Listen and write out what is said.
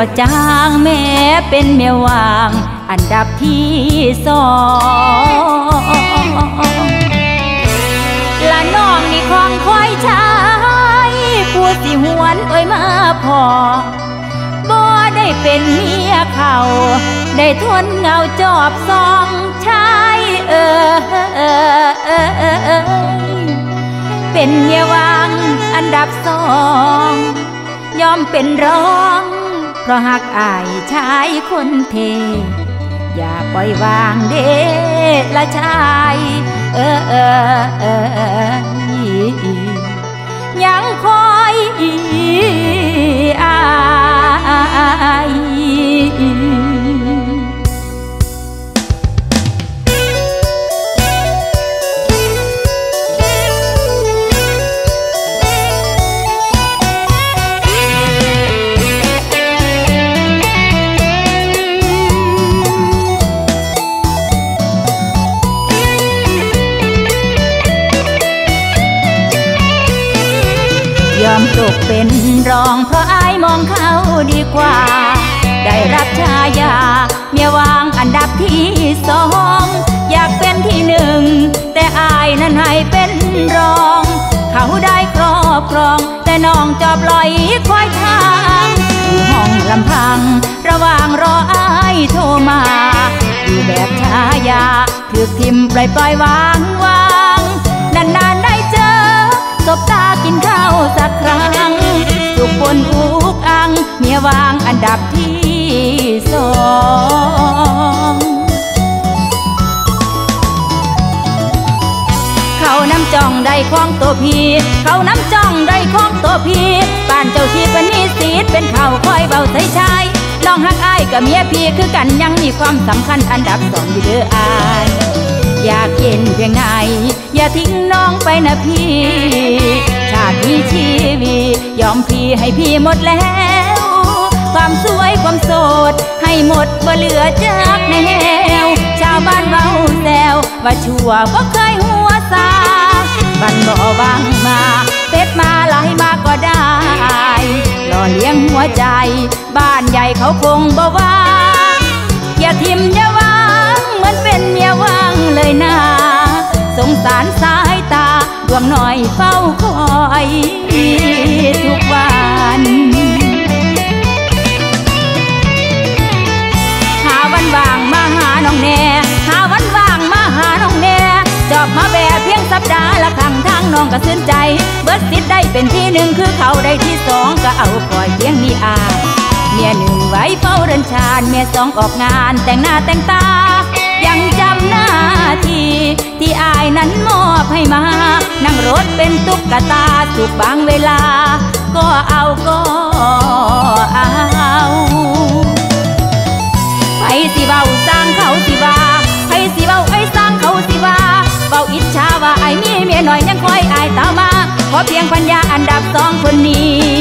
บ่จางแม้เป็นเมียวาง อันดับที่สองละน้องนี่ของคอยชายผู้สิหวนเอ้ยมาพอบ่ได้เป็นเมียเขา ได้ทนเงาจอบซองชายเออเป็นเมียวางอันดับสองยอมเป็นร้อง ราะหักอายชายคนเท อย่าปล่อยวางเดละชาย เออเออเออ อมตกเป็นรองเพราะอายมองเขาดีกว่า ได้รับชายา เมียวางอันดับที่สอง อยากเป็นที่หนึ่ง แต่อายนั้นให้เป็นรอง เขาได้ครอบครอง แต่น้องจอบลอยควายทางอยู่ห้องลำพัง ระหว่างรออายโทรมา อยู่แบบชายาถือทิมปล่อยปล่อยวางวาง ได้ของตัวพี่เขาน้ำจ้องได้ของตัวพี่บ้านเจ้าที่เป็นนิสีดเป็นเขาคอยเบาใส่ชายน้องฮักอายกับเมียพี่คือกันยังมีความสำคัญอันดับสองอยู่เด้ออายอยากเย็นเพียงไหนอย่าทิ้งน้องไปนะพี่ชาตินี้ชีวียอมพี่ให้พี่หมดแล้ว ความสวยความโสด ให้หมดบ่เหลือจากแนว ชาวบ้านเบาแซวว่าชั่วบ่เคยหัวซา บันบ่วางมาเฟ็ดมาไหลมาก็ได้หล่อเลี้ยงหัวใจ บ้านใหญ่เขาคงบ่ว่าอย่าทิมอย่าวางเหมือนเป็นเมียว่างเลยนะสงสารสายตาดวงหน่อยเฝ้าคอยทุกวัน น้องก็ซื่นใจ เบิดสิทธิ์ได้เป็นที่หนึ่งคือเขาได้ที่สองก็เอาปล่อยเพียงนี้อายเมียหนึ่งไว้เฝ้าเรือนชานเมียสองออกงานแต่งหน้าแต่งตา ยังจำหน้าที่ที่อายนั้นมอบให้มา นั่งรถเป็นตุ๊กตาสุกบางเวลา ก็เอาก็เอาไผสิเบาสร้างเขาสิว่าไผสิเบาไอ้สร้างเขาสิว่าเบาอิจฉาว่าไอ้มีเมียหน่อย เพียงพัญญาอันดับสองคนนี้